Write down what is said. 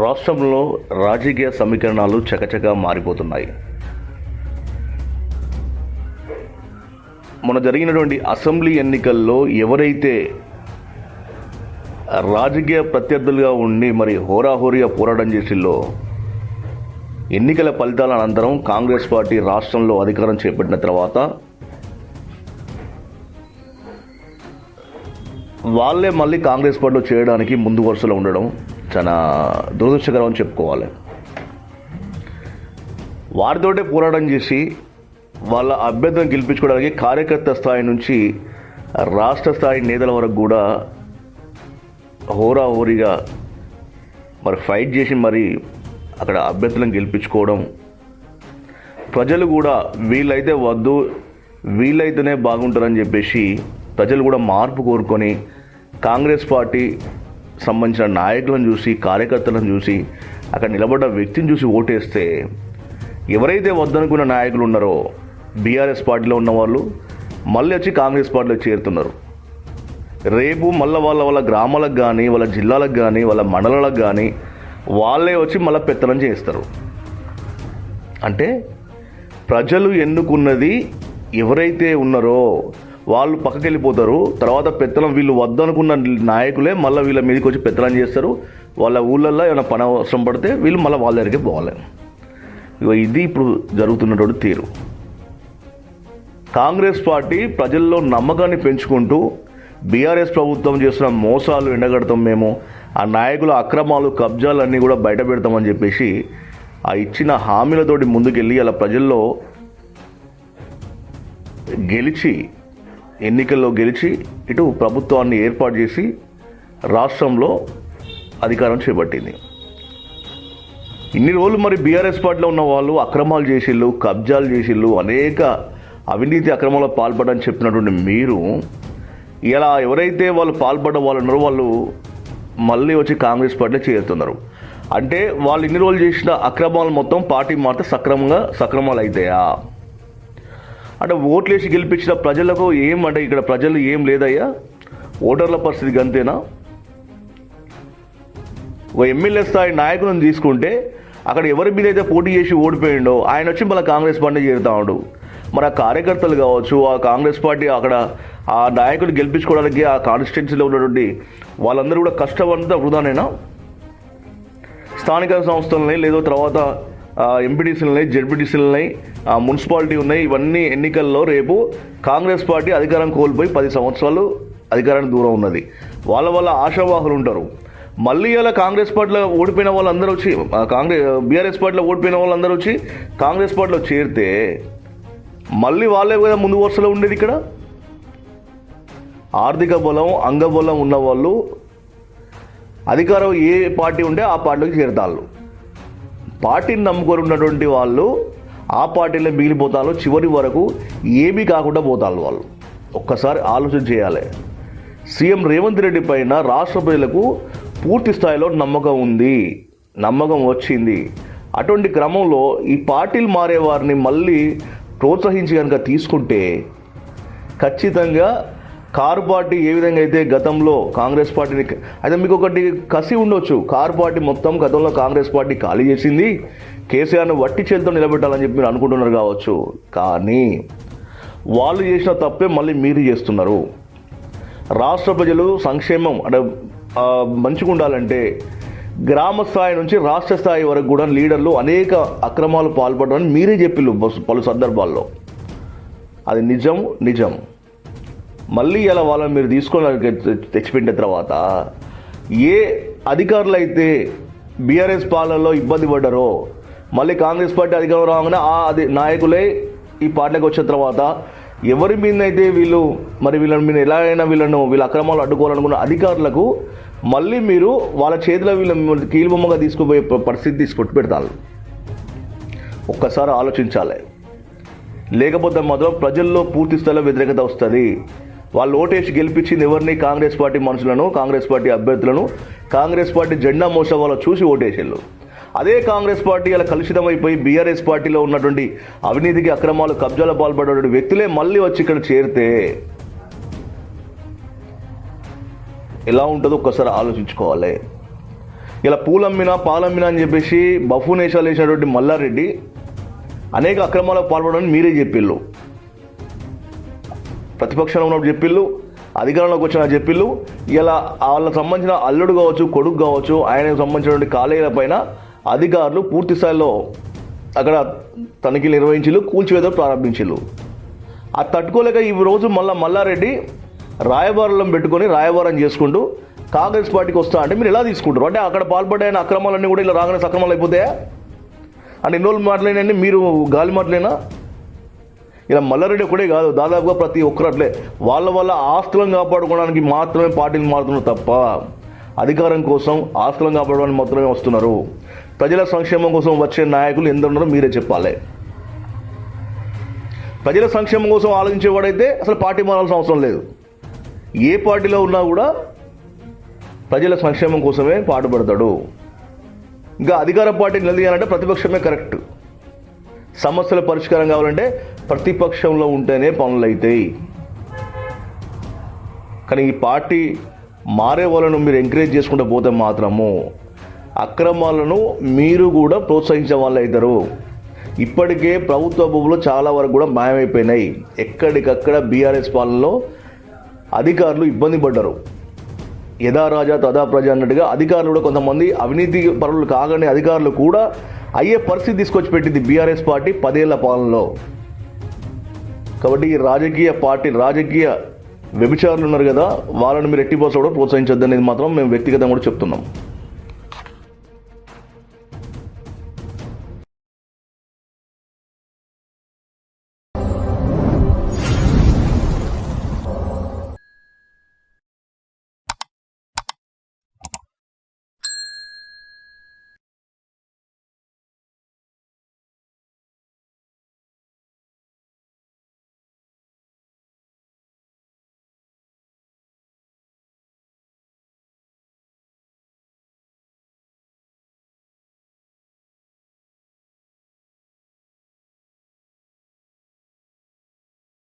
రాష్ట్రంలో రాజకీయ సమీకరణాలు చకచకా మారిపోతున్నాయి. మన జరిగినటువంటి అసెంబ్లీ ఎన్నికల్లో ఎవరైతే రాజకీయ ప్రత్యర్థులుగా ఉండి మరి హోరాహోరీగా పోరాటం చేసిల్లో ఎన్నికల ఫలితాల అనంతరం కాంగ్రెస్ పార్టీ రాష్ట్రంలో అధికారం చేపట్టిన తర్వాత వాళ్ళే మళ్ళీ కాంగ్రెస్ పార్టీలో చేయడానికి ముందు వరుసలో ఉండడం చాలా దురదృష్టకరం అని చెప్పుకోవాలి. వారితోటే పోరాటం చేసి వాళ్ళ అభ్యర్థులను గెలిపించుకోవడానికి కార్యకర్త స్థాయి నుంచి రాష్ట్ర స్థాయి నేతల వరకు కూడా హోరాహోరీగా మరి ఫైట్ చేసి మరి అక్కడ అభ్యర్థులను గెలిపించుకోవడం. ప్రజలు కూడా వీళ్ళైతే వద్దు వీళ్ళైతేనే బాగుంటారని చెప్పేసి ప్రజలు కూడా మార్పు కోరుకొని కాంగ్రెస్ పార్టీ సంబంధించిన నాయకులను చూసి కార్యకర్తలను చూసి అక్కడ నిలబడ్డ వ్యక్తిని చూసి ఓటేస్తే ఎవరైతే వద్దనుకున్న నాయకులు ఉన్నారో బీఆర్ఎస్ పార్టీలో ఉన్న వాళ్ళు మళ్ళీ వచ్చి కాంగ్రెస్ పార్టీలో చేరుతున్నారు. రేపు మళ్ళీ వాళ్ళ వాళ్ళ గ్రామాలకు కానీ వాళ్ళ జిల్లాలకు కానీ వాళ్ళ మండలాలకు కానీ వాళ్ళే వచ్చి మళ్ళీ పెత్తనం చేస్తారు అంటే ప్రజలు ఎన్నుకున్నది ఎవరైతే ఉన్నారో వాళ్ళు పక్కకి వెళ్ళిపోతారు తర్వాత పెత్తనం వీళ్ళు వద్దనుకున్న నాయకులే మళ్ళీ వీళ్ళ మీదకి వచ్చి పెత్తనం చేస్తారు. వాళ్ళ ఊళ్ళల్లో ఏమైనా పని అవసరం పడితే వీళ్ళు మళ్ళీ వాళ్ళ దగ్గరికి పోవాలి. ఇగో ఇది ఇప్పుడు జరుగుతున్నటువంటి తీరు. కాంగ్రెస్ పార్టీ ప్రజల్లో నమ్మకాన్ని పెంచుకుంటూ బీఆర్ఎస్ ప్రభుత్వం చేసిన మోసాలు ఎండగడతాం మేము. ఆ నాయకుల అక్రమాలు కబ్జాలన్నీ కూడా బయట పెడతామని చెప్పేసి ఆ ఇచ్చిన హామీలతోటి ముందుకెళ్ళి అలా ప్రజల్లో గెలిచి ఎన్నికల్లో గెలిచి ఇటు ప్రభుత్వాన్ని ఏర్పాటు చేసి రాష్ట్రంలో అధికారం చేపట్టింది. ఇన్ని రోజులు మరి బీఆర్ఎస్ పార్టీలో ఉన్న వాళ్ళు అక్రమాలు చేసిళ్ళు కబ్జాలు చేసిళ్ళు అనేక అవినీతి అక్రమంలో పాల్పడని చెప్పినటువంటి మీరు ఇలా ఎవరైతే వాళ్ళు పాల్పడ్డ వాళ్ళు ఉన్నారో వాళ్ళు మళ్ళీ వచ్చి కాంగ్రెస్ పార్టీలో చేరుతున్నారు. అంటే వాళ్ళు ఇన్ని రోజులు చేసిన అక్రమాలు మొత్తం పార్టీ మాత్రం సక్రమంగా సక్రమాలు అవుతాయా? అంటే ఓట్లేసి గెలిపించిన ప్రజలకు ఏం అంటే ఇక్కడ ప్రజలు ఏం లేదయ్యా? ఓటర్ల పరిస్థితి అంతేనా ఒక ఎమ్మెల్యే స్థాయి నాయకులను తీసుకుంటే అక్కడ ఎవరి మీద అయితే పోటీ చేసి ఓడిపోయిండో ఆయన వచ్చి మళ్ళీ కాంగ్రెస్ పార్టీ చేరుతా ఉండు. మరి ఆ కార్యకర్తలు కావచ్చు ఆ కాంగ్రెస్ పార్టీ అక్కడ ఆ నాయకులు గెలిపించుకోవడానికి ఆ కాన్స్టిట్యున్సీలో ఉన్నటువంటి వాళ్ళందరూ కూడా కష్టపడితే వృధానేనా? స్థానిక సంస్థలని లేదో తర్వాత ఎంపీటీసీలు ఉన్నాయి జెడ్పీటీసీలు ఉన్నాయి మున్సిపాలిటీ ఉన్నాయి. ఇవన్నీ ఎన్నికల్లో రేపు కాంగ్రెస్ పార్టీ అధికారం కోల్పోయి పది సంవత్సరాలు అధికారానికి దూరం ఉన్నది. వాళ్ళ వల్ల ఆశావాహులు ఉంటారు. మళ్ళీ ఇలా కాంగ్రెస్ పార్టీలో ఓడిపోయిన వాళ్ళందరూ వచ్చి కాంగ్రెస్ బీఆర్ఎస్ పార్టీలో ఓడిపోయిన వాళ్ళందరూ వచ్చి కాంగ్రెస్ పార్టీలో చేరితే మళ్ళీ వాళ్ళే కదా ముందు వరుసలో ఉండేది ఇక్కడ. ఆర్థిక బలం అంగబలం ఉన్న వాళ్ళు అధికారం ఏ పార్టీ ఉంటే ఆ పార్టీలోకి చేరతాళ్ళు. పార్టీని నమ్ముకొని ఉన్నటువంటి వాళ్ళు ఆ పార్టీలో మిగిలిపోతారు. చివరి వరకు ఏమీ కాకుండా పోతారు వాళ్ళు. ఒక్కసారి ఆలోచన చేయాలి. సీఎం రేవంత్ రెడ్డి పైన రాష్ట్ర ప్రజలకు పూర్తి స్థాయిలో నమ్మకం ఉంది. నమ్మకం వచ్చింది. అటువంటి క్రమంలో ఈ పార్టీలు మారే వారిని మళ్ళీ ప్రోత్సహించి కనుక తీసుకుంటే ఖచ్చితంగా కారు పార్టీ ఏ విధంగా అయితే గతంలో కాంగ్రెస్ పార్టీని అయితే మీకు ఒకటి కసి ఉండొచ్చు. కారు పార్టీ మొత్తం గతంలో కాంగ్రెస్ పార్టీ ఖాళీ చేసింది. కేసీఆర్ను వట్టి చేతితో నిలబెట్టాలని చెప్పి మీరు అనుకుంటున్నారు కావచ్చు. కానీ వాళ్ళు చేసిన తప్పే మళ్ళీ మీరు చేస్తున్నారు. రాష్ట్ర ప్రజలు సంక్షేమం అంటే మంచిగా ఉండాలంటే గ్రామ స్థాయి నుంచి రాష్ట్ర స్థాయి వరకు కూడా లీడర్లు అనేక అక్రమాలు పాల్పడరని మీరే చెప్పిళ్ళు పలు సందర్భాల్లో. అది నిజం నిజం. మళ్ళీ ఇలా వాళ్ళని మీరు తీసుకొని తెచ్చిపెట్టిన తర్వాత ఏ అధికారులు అయితే బీఆర్ఎస్ పాలనలో ఇబ్బంది పడ్డారో మళ్ళీ కాంగ్రెస్ పార్టీ అధికారం రాగానే ఆ అది నాయకులే ఈ పార్టీకి వచ్చిన తర్వాత ఎవరి మీద అయితే వీళ్ళు మరి వీళ్ళని మీరు ఎలా అయినా వీళ్ళను వీళ్ళ అక్రమాలు అడ్డుకోవాలనుకున్న అధికారులకు మళ్ళీ మీరు వాళ్ళ చేతిలో వీళ్ళ కీలుబొమ్మగా తీసుకుపోయే పరిస్థితి తీసుకొట్టి పెడతారు. ఒక్కసారి ఆలోచించాలి. లేకపోతే మాత్రం ప్రజల్లో పూర్తి స్థాయిలో వ్యతిరేకత వస్తుంది. వాళ్ళు ఓటేసి గెలిపించింది ఎవరిని? కాంగ్రెస్ పార్టీ మనుషులను కాంగ్రెస్ పార్టీ అభ్యర్థులను కాంగ్రెస్ పార్టీ జెండా మోసం వాళ్ళు చూసి ఓటేసిళ్ళు అదే కాంగ్రెస్ పార్టీ అలా కలుషితమైపోయి బీఆర్ఎస్ పార్టీలో ఉన్నటువంటి అవినీతికి అక్రమాలు కబ్జాల పాల్పడే వ్యక్తులే మళ్ళీ వచ్చి ఇక్కడ చేరితే ఎలా ఉంటుందో ఒక్కసారి ఆలోచించుకోవాలి. ఇలా పూలమ్మినా పాలమ్మినా అని చెప్పేసి బఫునేశాలు వేసినటువంటి మల్లారెడ్డి అనేక అక్రమాలకు పాల్పడని మీరే చెప్పిళ్ళు. ప్రతిపక్షంలో ఉన్నప్పుడు చెప్పిళ్ళు అధికారంలోకి వచ్చిన చెప్పిళ్ళు ఇలా వాళ్ళకి సంబంధించిన అల్లుడు కావచ్చు కొడుకు కావచ్చు ఆయనకు సంబంధించినటువంటి కాలేజీల పైన అధికారులు పూర్తి స్థాయిలో అక్కడ తనిఖీలు నిర్వహించిళ్ళు కూల్చివేత ప్రారంభించిళ్ళు. ఆ తట్టుకోలేక ఈ రోజు మళ్ళా మల్లారెడ్డి రాయబారం పెట్టుకొని రాయబారం చేసుకుంటూ కాంగ్రెస్ పార్టీకి వస్తా అంటే మీరు ఎలా తీసుకుంటారు? అంటే అక్కడ పాల్పడిన అక్రమాలన్నీ కూడా ఇలా రాగానే సక్రమాలు అయిపోతాయా? అంటే ఎన్ని రోజులు మాట్లాడినండి మీరు గాలి మాట్లాడినా ఇలా మల్లారెడ్డి ఒకటే కాదు దాదాపుగా ప్రతి ఒక్కరు అట్లే. వాళ్ళ వల్ల ఆస్తులను కాపాడుకోవడానికి మాత్రమే పార్టీలు మారుతున్నారు తప్ప అధికారం కోసం ఆస్తులను కాపాడడానికి మాత్రమే వస్తున్నారు. ప్రజల సంక్షేమం కోసం వచ్చే నాయకులు ఎందరున్నారో మీరే చెప్పాలి. ప్రజల సంక్షేమం కోసం ఆలోచించేవాడైతే అసలు పార్టీ మారాల్సిన అవసరం లేదు. ఏ పార్టీలో ఉన్నా కూడా ప్రజల సంక్షేమం కోసమే పాటుపడతాడు. ఇంకా అధికార పార్టీ నిలదీయాలంటే ప్రతిపక్షమే కరెక్ట్. సమస్యల పరిష్కారం కావాలంటే ప్రతిపక్షంలో ఉంటేనే పనులు అవుతాయి కానీ ఈ పార్టీ మారే వాళ్ళను మీరు ఎంకరేజ్ చేసుకుంటూ పోతే మాత్రము అక్రమాలను మీరు కూడా ప్రోత్సహించే వాళ్ళు అవుతారు ఇప్పటికే ప్రభుత్వ భూములు చాలా వరకు కూడా మాయమైపోయినాయి. ఎక్కడికక్కడ బీఆర్ఎస్ పాలనలో అధికారులు ఇబ్బంది పడ్డారు. యథా రాజా తదా ప్రజ అన్నట్టుగా అధికారులు కూడా కొంతమంది అవినీతి పరులు కాగానే అధికారులు కూడా అయ్యే పరిస్థితి తీసుకొచ్చి పెట్టింది బీఆర్ఎస్ పార్టీ పదేళ్ళ పాలనలో. కాబట్టి ఈ రాజకీయ పార్టీ రాజకీయ వ్యభిచారులు ఉన్నారు కదా వాళ్ళని మీరు ఎట్టి బస్సులో కూడా ప్రోత్సహించొద్దు అనేది మాత్రం మేము వ్యక్తిగతంగా కూడా చెప్తున్నాం.